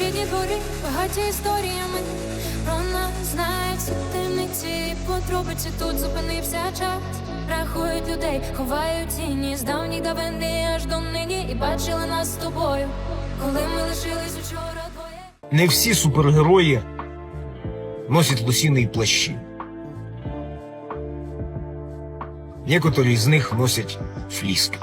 Рідні двори багаті історіями. Про нас знають всі темниці і тут зупинився час. Рахують людей, ховають тіні з давніх давини аж до нині і бачили нас з тобою, коли ми лишились учора двоє. Не всі супергерої носять лосіні плащі. Некоторі з них носять фліски.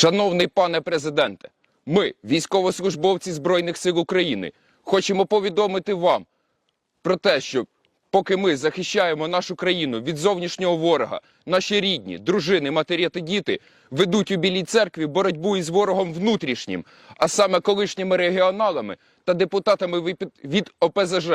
Шановний пане президенте, ми, військовослужбовці Збройних сил України, хочемо повідомити вам про те, що поки ми захищаємо нашу країну від зовнішнього ворога, наші рідні, дружини, матері та діти ведуть у Білій церкві боротьбу із ворогом внутрішнім, а саме колишніми регіоналами та депутатами від- ОПЗЖ,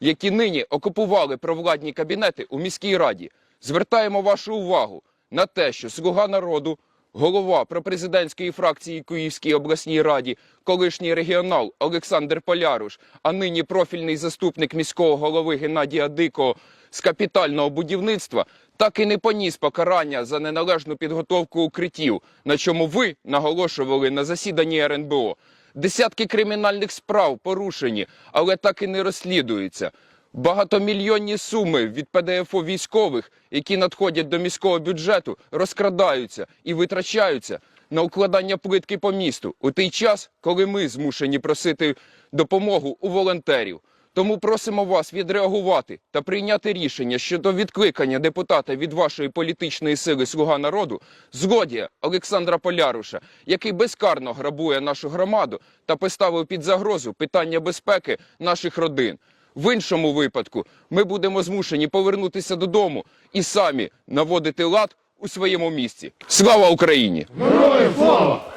які нині окупували провладні кабінети у міській раді. Звертаємо вашу увагу на те, що слуга народу голова пропрезидентської фракції Київській обласній раді, колишній регіонал Олександр Поляруш, а нині профільний заступник міського голови Геннадія Дикого з капітального будівництва, так і не поніс покарання за неналежну підготовку укриттів, на чому ви наголошували на засіданні РНБО. Десятки кримінальних справ порушені, але так і не розслідуються. Багатомільйонні суми від ПДФО військових, які надходять до міського бюджету, розкрадаються і витрачаються на укладання плитки по місту у той час, коли ми змушені просити допомогу у волонтерів. Тому просимо вас відреагувати та прийняти рішення щодо відкликання депутата від вашої політичної сили Слуга народу, злодія Олександра Поляруша, який безкарно грабує нашу громаду та поставив під загрозу питання безпеки наших родин. В іншому випадку ми будемо змушені повернутися додому і самі наводити лад у своєму місці. Слава Україні! Героям слава!